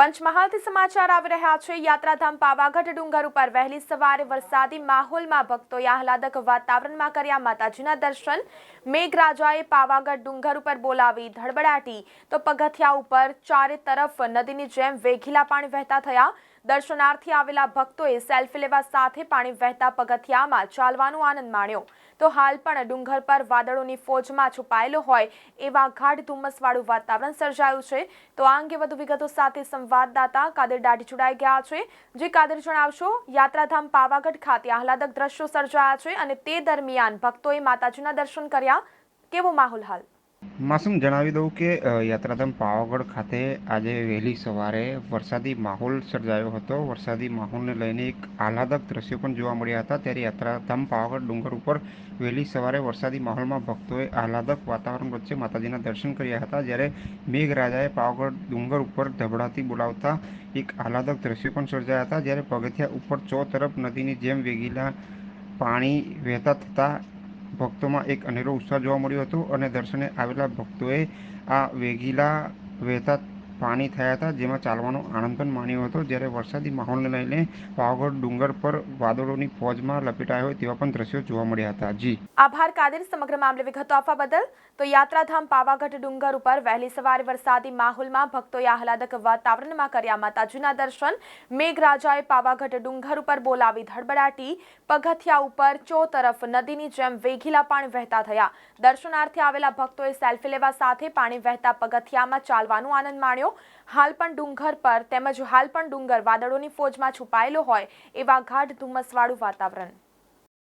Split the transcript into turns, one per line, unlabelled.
પંચમહાલથી સમાચાર આવી રહ્યા છે. યાત્રાધામ પાવાગઢ ડુંગર ઉપર વહેલી સવારે વરસાદી માહોલમાં ભક્તોએ આહલાદક વાતાવરણમાં કર્યા માતાજીના દર્શન. મેઘરાજાએ પાવાગઢ ડુંગર ઉપર બોલાવી ધડબડાટી. તો પગથિયા ઉપર ચારે તરફ નદીની જેમ વેઘીલા પાણી વહેતા થયા. દર્શનાર્થી આવેલા ભક્તોએ સેલ્ફી લેવા સાથે પાણી વહેતા પગથિયામાં ચાલવાનો આનંદ માણ્યો. તો હાલ પણ ડુંગર પર વાદળોની ફોજમાં છુપાયેલો હોય એવા ગાઢ ધુમ્મસવાળું વાતાવરણ સર્જાયું છે. તો આ અંગે વધુ વિગતો સાથે સંવાદદાતા કાદર દાઢી જોડાઈ ગયા છે. જે કાદર જણાવશો, યાત્રાધામ પાવાગઢ ખાતે આહલાદક દ્રશ્યો સર્જાયા છે અને તે દરમિયાન ભક્તોએ માતાજીના દર્શન કર્યા. કેવો માહોલ હાલ?
માસુમ જણાવી દઉં કે યાત્રાધામ પાવાગઢ ખાતે આજે વહેલી સવારે વરસાદી માહોલ સર્જાયો હતો. વરસાદી માહોલને લઈને એક આહલાદક દ્રશ્યો પણ જોવા મળ્યા હતા. ત્યારે યાત્રાધામ પાવાગઢ ડુંગર ઉપર વહેલી સવારે વરસાદી માહોલમાં ભક્તોએ આહલાદક વાતાવરણ વચ્ચે માતાજીના દર્શન કર્યા હતા. જ્યારે મેઘરાજાએ પાવાગઢ ડુંગર ઉપર ધબડાથી બોલાવતા એક આહલાદક દ્રશ્યો પણ સર્જાયા હતા. જ્યારે પગથિયા ઉપર ચો તરફ નદીની જેમ વેગીલા પાણી વહેતા થતાં ભક્તોમાં એક અનેરો ઉત્સાહ જોવા મળ્યો હતો અને દર્શને આવેલા ભક્તોએ આ વેગીલા વહેતા પાણી થયા હતા, જેમાં ચાલવાનો આનંદ પણ માણ્યો હતો. જ્યારે વરસાદી માહોલને લઈને પાવાગઢ ડુંગર પર વાદળોની ફોજમાં લપેટાયા હોય તેવા પણ દ્રશ્યો જોવા મળ્યા હતા. જી.
આભાર કાદર સમગ્ર મામલે વિગતો આપવા બદલ. તો યાત્રાધામ પાવાગઢ ડુંગર ઉપર વહેલી સવારે વરસાદી માહોલમાં ભક્તોએ આહલાદક વાતાવરણમાં કર્યા માતાજીના દર્શન. મેઘરાજાએ પાવાગઢ ડુંગર ઉપર બોલાવી ધડબડાટી. પગથિયા ઉપર ચો તરફ નદીની જેમ વેઘીલા પાણી વહેતા થયા. દર્શનાર્થે આવેલા ભક્તોએ સેલ્ફી લેવા સાથે પાણી વહેતા પગથિયામાં ચાલવાનો આનંદ માણ્યો. હાલ પણ ડુંગર પર તેમજ હાલ પણ ડુંગર વાદળોની ફોજમાં છુપાયેલો હોય એવા ગાઢ ધુમ્મસવાળું વાતાવરણ.